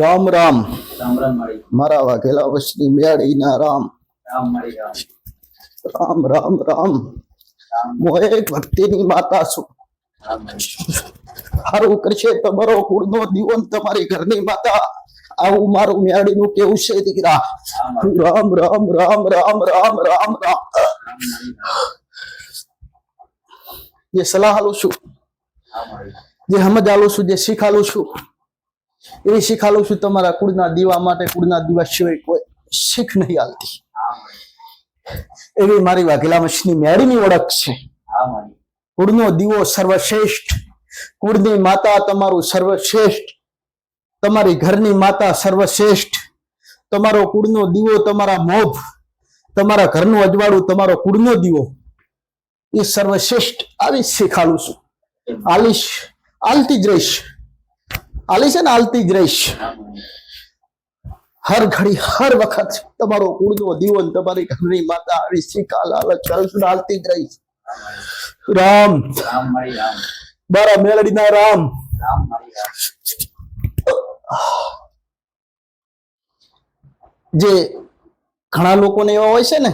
રામ રામ. મારા વાઘેલા વશની મેળી ના રામ રામ. રામ રામ હું એક ભક્તિની માતા છું. સારું કરશે તમારો કુળનો દીવન તમારી ઘરની માતા. આવું મારું મેળીનું કેવું છે દીકરા? રામ રામ. રામ રામ રામ રામ રામ જે સલાહ આલું છું જે સમજ આલું છું જે શીખ છું એવી શીખાલું છું તમારા કુળના દીવા માટે કુળના દીવા સિવાય કોઈ શીખ નહીં આવતી એવી મારી વાઘેલા મચ્છની મેળીની ઓળખ છે. કુળનો દીવો સર્વશ્રેષ્ઠ. કુળની માતા તમારું સર્વશ્રેષ્ઠ. તમારી ઘરની માતા સર્વશ્રેષ્ઠ. તમારો કુળનો દીવો તમારા મોભ તમારા ઘરનું અજવાળું તમારો કુળનો દીવો. એ સર્વશ્રેષ્ઠ. આવી જ શીખાડું છું. આલીશ આલતી જ રહીશ. આલી છે ને આલતી જ રહીશ હર ઘડી હર વખત તમારો કુળનો દીવન તમારી ઘરની માતા આવી કરું આલતી જ રહીશ રામ બારા મેલડીના રામ. જે ઘણા લોકોને એવા હોય છે ને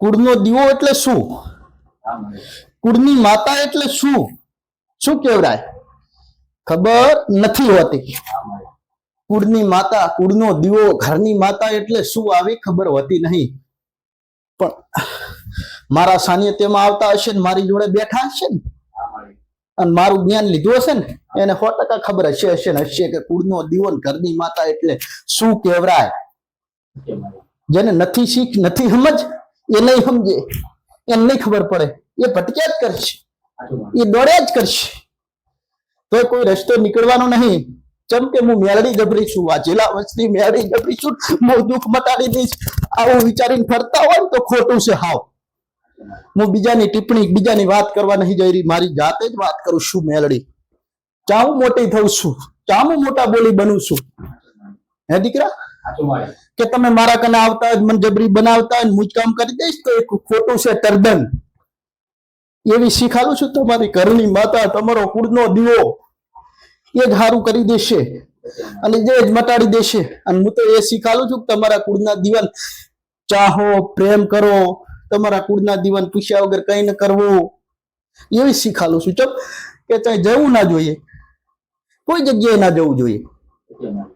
કુળનો દીવો એટલે શું? કુળની માતા એટલે શું? શું કેવડાય ખબર નથી હોતી. કુળની માતા, કુળનો દીવો, ઘરની માતા એટલે શું આવી ખબર હોતી નહીં. પણ મારા સાનિધ્યમાં આવતા હશે ને, મારી જોડે બેઠા હશે ને, અને મારું જ્ઞાન લીધું હશે ને, એને સો ટકા ખબર હશે હશે ને, હશે કે કુળનો દીવો ઘરની માતા એટલે શું કહેવરાય. જેને નથી શીખ, નથી સમજ, એ નહીં સમજે. એને નહીં ખબર પડે. એ ભટક્યા જ કરશે. એ દોડ્યા જ કરશે. તો કોઈ રસ્તો નીકળવાનો નહીં. જેમ કે હું મેળડી જબરી છું વાજેલા વસ્તી મેળડી જબરી છું, હું દુઃખ મટાડી દઈશ. આવું વિચારીને ફરતા હોય તો ખોટું છે હાવ. હું બીજાની ટિપ્પણી, બીજાની વાત કરવા નહીં જઈ રહી. મારી જાતે જ વાત કરું છું મેળડી. ચાહું મોટી થઉં છું. ચાહું મોટા બોલી બનું છું. હે દીકરા? કે તમે મારા કને આવતા હોય મને જબરી બનાવતા ને કામ કરી દઈશ તો એક ખોટું છે તરદન એવી શીખાડું છું તમારી ઘરની માતા, તમારો કુળનો દીવો. એ જ સારું કરી દેશે. અને જે જ મટાડી દેશે. અને હું તો એ શીખાલું છું કે તમારા કુળના દીવાન ચાહો, પ્રેમ કરો, તમારા કુળના દીવાન પૂછ્યા વગર કઈ ન કરવું. એવી શીખાડું છું. ચમ કે ત્યાં જવું ના જોઈએ. કોઈ જગ્યાએ ના જવું જોઈએ.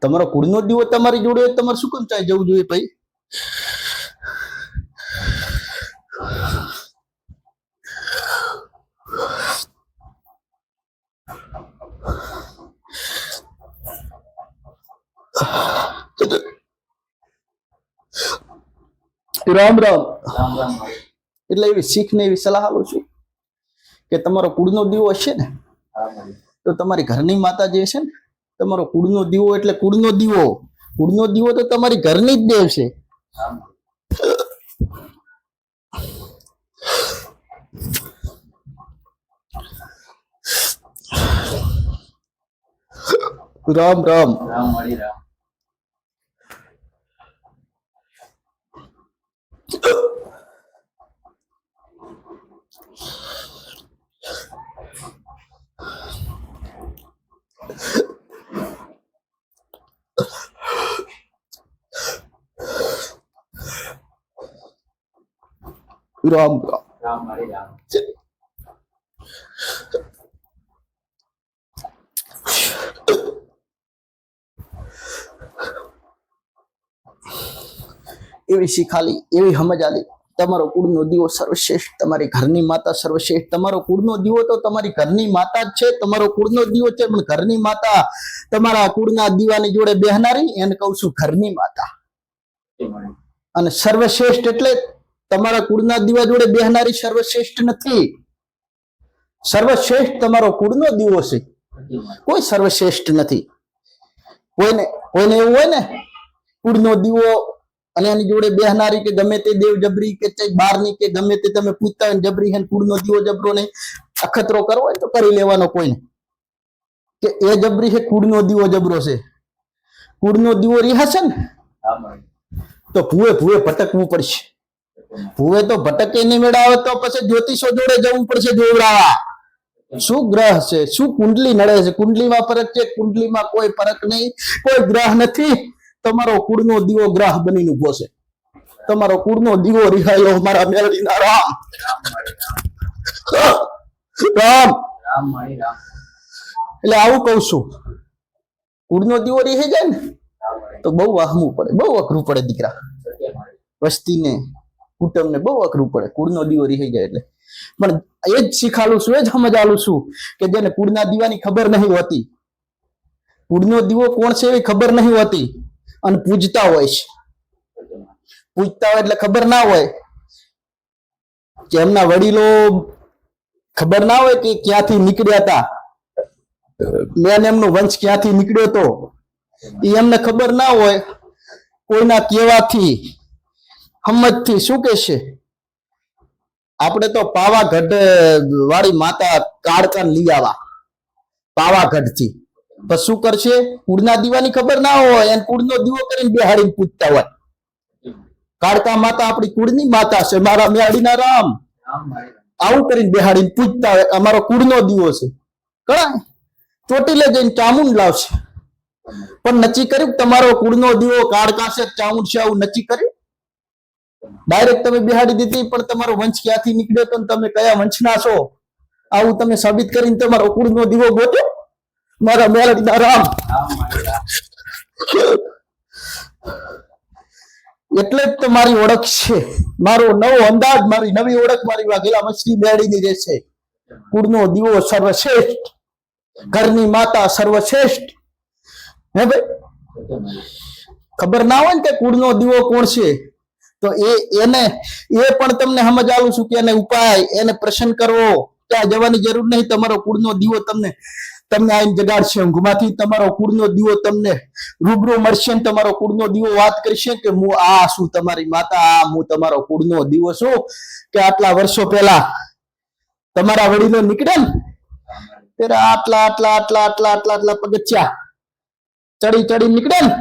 તમારો કુળનો દીવો તમારી જોડે તમારે શું કેમ ત્યાં જવું જોઈએ ભાઈ? રામ રામ. એટલે એવી શીખ ને એવી સલાહ આપું છું કે તમારો કુળનો દીવો હશે ને, તો તમારી ઘરની માતા જે છે ને, તમારો કુળનો દીવો એટલે કુળનો દીવો. કુળનો દીવો તો તમારી ઘરની જ દેવ છે. રામ રામ. રામ રામ. ウランブラ。એવી શીખાલી, એવી સમજ આલી, તમારો કુળનો દીવો સર્વશ્રેષ્ઠ, તમારી ઘરની માતા સર્વશ્રેષ્ઠ, તમારો કુળનો દીવો તો તમારી ઘરની માતા જ છે, તમારો કુળનો દીવો છે, પણ ઘરની માતા તમારા કુળના દીવાની જોડે બેહનારી, એને કહું છું ઘરની માતા. અને સર્વશ્રેષ્ઠ એટલે તમારા કુળના દીવા જોડે બેહનારી સર્વશ્રેષ્ઠ નથી. સર્વશ્રેષ્ઠ તમારો કુળનો દીવો છે. કોઈ સર્વશ્રેષ્ઠ નથી. કોઈને કોઈને એવું હોય ને, કુળનો દીવો અને એની જોડે બેહનારી કે ગમે તે દેવ જબરી કે બારની કે ગમે તે તમે પૂછતા હોય જબરી હે કુળ કુળનો દીવો જબરો નહીં અખતરો કરવો હોય તો કરી લેવાનો કોઈને. કે એ જબરી છે કુળનો દીવો જબરો છે. કુળનો દીવો રિહાશે ને તો ભૂવે ભૂવે ભટકવું પડશે. ભૂવે તો ભટકે નહીં મેળાવે તો પછી જ્યોતિષો જોડે જવું પડશે જોવડાવા. શું ગ્રહ છે? શું કુંડલી નડે છે? કુંડલીમાં ફરક છે? કુંડલીમાં કોઈ ફરક નહીં. કોઈ ગ્રહ નથી. તમારો કુળનો દીવો ગ્રહ બનીને ઊભો છે. તમારો કુળનો દીવો રિહાયો મારા મેળવીના રામ. રામ. એટલે આવું કહું છું. કુળનો દીવો રીહી જાય ને, તો બહુ વાહમું પડે, બહુ અઘરું પડે દીકરા. વસ્તીને, કુટુંબને બહુ અઘરું પડે. કુળનો દીવો રહી જાય એટલે. પણ એ જ શીખાડું છું, એ જ સમજાલું છું કે જેને કુળના દીવાની ખબર નહીં હોતી. કુળનો દીવો કોણ છે એવી ખબર નહીં હોતી. અને પૂજતા હોય છે. પૂજતા હોય એટલે ખબર ના હોય કે એમના વડીલો ખબર ના હોય કે ક્યાંથી નીકળ્યા હતા. મેન એમનો વંશ ક્યાંથી નીકળ્યો હતો. એ એમને ખબર ના હોય. કોઈના કહેવાથી હમતથી શું કે છે આપણે તો પાવાગઢ વાળી માતા કાળકાન લઈ આવા. પાવાગઢથી તો શું કરશે? કુળના દીવાની ખબર ના હોય એને કુળનો દીવો કરીને બેહાડીને પૂજતા હોય. કાળકા માતા આપણી કુળની માતા છે. મારા મેળીના રામ. આવું કરીને બેહાડીને પૂજતા હોય. અમારો કુળનો દીવો છે. કળા. ચોટીલે જઈને ચામુંડ લાવશે. પણ નક્કી કર્યું તમારો કુળનો દીવો કાળકા છે ચામુંડ છે આવું નક્કી કર્યું? ડાયરેક્ટ તમે બિહાડી દીધી પણ તમારો વંશ ક્યાંથી નીકળ્યો તો તમે કયા વંશના છો? આવું તમે સાબિત કરીને તમારો કુળનો દીવો ગોત્યો મારા મેળડીના રામ એટલે જ તો મારી ઓળખ છે. મારો નવો અંદાજ મારી નવી ઓળખ મારી વાઘેલા મછલી બેડીની રહેશે કુળનો દીવો સર્વશ્રેષ્ઠ. ઘરની માતા સર્વશ્રેષ્ઠ. હે ભાઈ? ખબર ના હોય ને કે કુળનો દીવો કોણ છે? તો એ એને એ પણ તમને સમજ આવું છું કે એને ઉપાય એને પ્રસન્ન કરવો. ત્યાં જવાની જરૂર નહીં તમારો કુળનો દીવો તમને તમને આઈને જગાડશે ઊંઘમાંથી તમારો કુળનો દીવો તમને રૂબરૂ મળશે ને તમારો કુળનો દીવો વાત કરશે કે હું આ શું તમારી માતા, આ હું તમારો કુળનો દીવો છું કે આટલા વર્ષો પહેલા તમારા વડીલો નીકળે ને? ત્યારે આટલા આટલા આટલા આટલા આટલા આટલા પગથિયા ચડી ચડી નીકળે ને?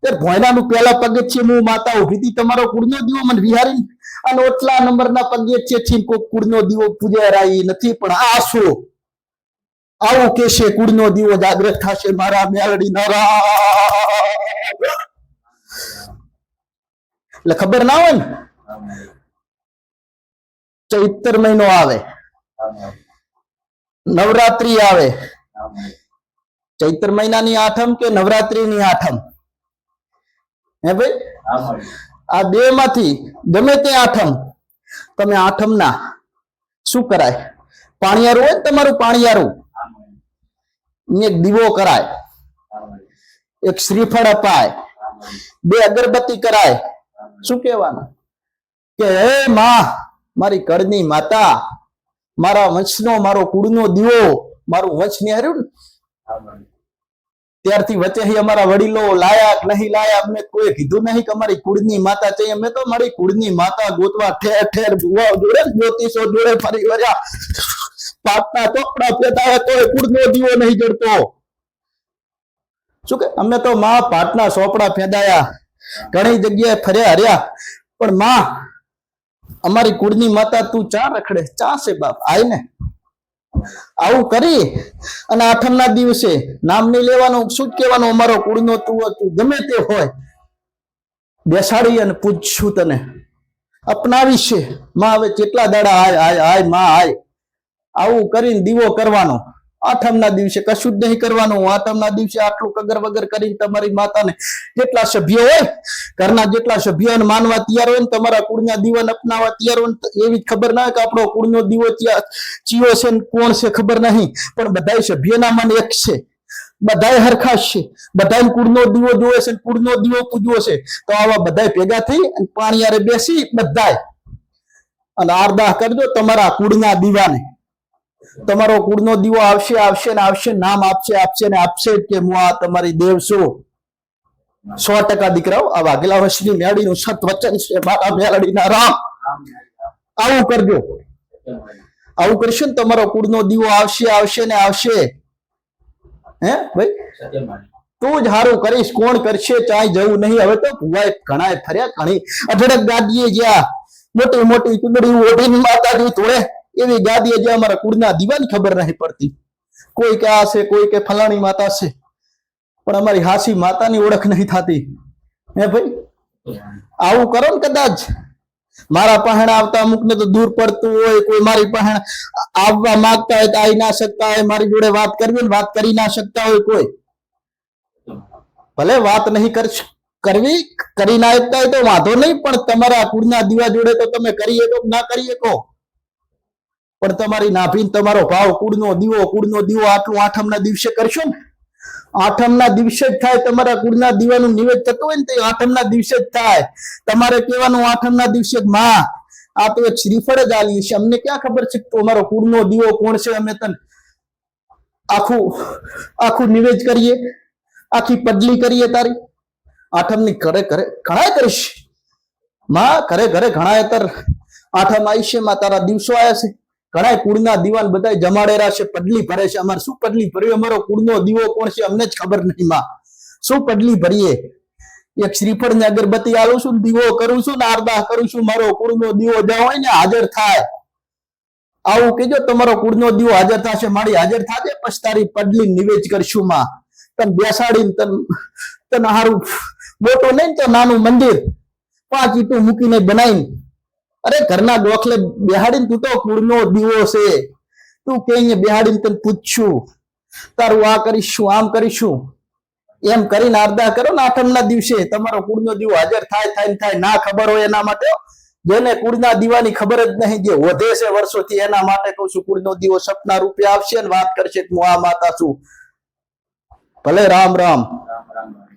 ત્યારે ભોયનાનું પહેલા પગથિયે હું માતા ઊભી હતી, તમારો કુળનો દીવો મને વિહારી અને ઓટલા નંબરના પગથિયેથી કોઈ કુળનો દીવો પૂજારાઈ નથી, પણ આ શું આવું કેશે કુળનો દીવો જાગ્રત થશે મારા મેલડી નરા એટલે ખબર ના હોય ને? ચૈતર મહિનો આવે. નવરાત્રી આવે. ચૈત્ર મહિનાની આઠમ કે નવરાત્રીની આઠમ? હે ભાઈ? આ બે માંથી ગમે તે આઠમ. તમે આઠમ ના શું કરાય? પાણીયારું હોય ને તમારું પાણીયારું? એક દીવો કરાય. એક શ્રીફળ અપાય. બે અગરબત્તી કરાય. શું કહેવાનું? કે હે માં, મારી કળની માતા, મારા વંશનો, મારો કુળનો દીવો, મારું વંશ નિહાર્યું ને? ત્યારથી વચ્ચે અમારા વડીલો લાયા નહીં લાયા. અમને કોઈ કીધું નહીં કે અમારી કુળની માતા છે. અમે તો મારી કુળની માતા ગોતવા ઠેર ઠેર જોડે જ્યોતિષો જોડે ફરી વર્યા પાટના ચોપડા ફેતા તો કુળનો દીવો નહીં જડતો. શું કે? અમે તો માં પાટના ચોપડા ફેદાયા ઘણી જગ્યાએ ફર્યા હર્યા. પણ માં, અમારી કુળની માતા તું ચા રખડે ચા છે બાપ, આય ને. આવું કરી અને આઠમના દિવસે નામ નહીં લેવાનું, શું કહેવાનું, અમારો કુળનો તું હતું, ગમે તે હોય. બેસાડી અને પૂછશું તને. અપનાવી છે. માં, હવે કેટલા દાડા આય આય આય, માં, આય. આવું કરીને દીવો કરવાનો. આઠમના દિવસે કશું જ નહીં કરવાનું. આઠમના દિવસે આટલું કગર વગર કરીને તમારી માતાને જેટલા સભ્યો હોય, ઘરના જેટલા સભ્યોને માનવા તૈયાર હોય ને તમારા કુળના દીવાને અપનાવવા તૈયાર હોય એવી ખબર ના કે આપણો કુળનો દીવો ચિયો છે ને કોણ છે ખબર નહીં. પણ બધા સભ્યના મન એક છે. બધા હરખા છે. બધા કુળનો દીવો જોવે છે કુળનો દીવો પૂજવો છે. તો આવા બધા ભેગા થઈ અને પાણી બેસી બધાય. અને આરદાહ કરજો તમારા કુળના દીવાને. તમારો કુળનો દીવો આવશે આવશે ને આવશે, નામ આપશે આપશે ને આપશે કે હું આ તમારી દેવ છું. સો ટકા દીકરાઓ, આ વાઘેલા વર્ષની મેળીનું સત વચન છે, મારા મેળડીના રામ. આવું કરજો. આવું કરશો ને તમારો કુળનો દીવો આવશે આવશે ને આવશે. હે ભાઈ? તું જ હારું કરીશ. કોણ કરશે, ચાય જવું નહીં. હવે તો ભુવાએ ઘણા ફર્યા ઘણી અઢળક ગાડીએ ગયા. મોટી મોટી ચૂંદડી ઓઢીને માતાજી તોડે એવી ગાદી જે અમારા કુળના દીવાની ખબર નહીં પડતી. કોઈ કે આ છે કોઈ કે ફલાણી માતા છે. પણ અમારી હાસી માતાની ઓળખ નહીં થતી. હે ભાઈ? આવું કરો ને કદાચ. મારા પહેણ આવતા અમુક તો દૂર પડતું હોય, કોઈ મારી પહેણ આવવા માંગતા હોય તો આવી ના શકતા હોય, મારી જોડે વાત કરવી ને વાત કરી ના શકતા હોય કોઈ. ભલે વાત નહીં કર કરવી, કરી ના શકતા હોય તો વાંધો નહીં, પણ તમારા કુળના દીવા જોડે તો તમે કરી શકો ના કરી શકો? પણ તમારી નાભીન તમારો ભાવ કુળનો દીવો કુળનો દીવો આટલું આઠમના દિવસે કરશો ને? આઠમના દિવસે જ થાય તમારા કુળના દીવાનું નિવેદ થતું હોય ને તો આઠમના દિવસે જ થાય. તમારે કહેવાનું આઠમના દિવસે જ માં. આ તો એક શ્રીફળ જ આલી છે. અમને ક્યાં ખબર છે તમારો કુળનો દીવો કોણ છે? અમે તને આખું આખું નિવેદ કરીએ. આખી પદલી કરીએ તારી. આઠમની ઘરે ઘરે ઘણા કરીશ. માં, ઘરે ઘરે ઘણા અત્યારે આઠમ આવી છે, માં તારા દિવસો આવ્યા છે. ઘણા કુળના દીવાન બધા જમાડેરા છે પડલી ભરે છે. અમારે શું પડલી ભર્યું અમારો કુળનો દીવો કોણ છે? અમને જ ખબર નહીં માં. શું પડલી ભરીએ? એક શ્રીફળ ને અગરબત્તી આલું છું દીવો કરું છું ને આરદાહ કરું છું. મારો કુળનો દીવો જ્યાં હોય ને હાજર થાય. આવું કેજો તમારો કુળનો દીવો હાજર થશે, મારી હાજર થાજે. પછી તારી પડલી નિવેજ કરશું માં. તને બેસાડીને તન, તને હારું મોટો નહીં તો નાનું મંદિર. પાંચ ઈટું મૂકીને બનાવીને અરે ઘરના ગોખલે બેહાડીને તું તો કુળનો દીવો છે. તું કે અહીંયા બેહાડીને તને પૂછશું તારું આ કરીશું આમ કરીશું એમ કરીને અરદા કરો ને આઠમના દિવસે તમારો કુળનો દીવો હાજર થાય થાય થાય. ના ખબર હોય એના માટે જેને કુળના દીવાની ખબર જ નહીં, જે વધે છે વર્ષોથી, એના માટે કહું છું, કુળનો દીવો સપના રૂપે આવશે ને વાત કરશે હું આ માતા છું. ભલે રામ. રામ રામ રામ.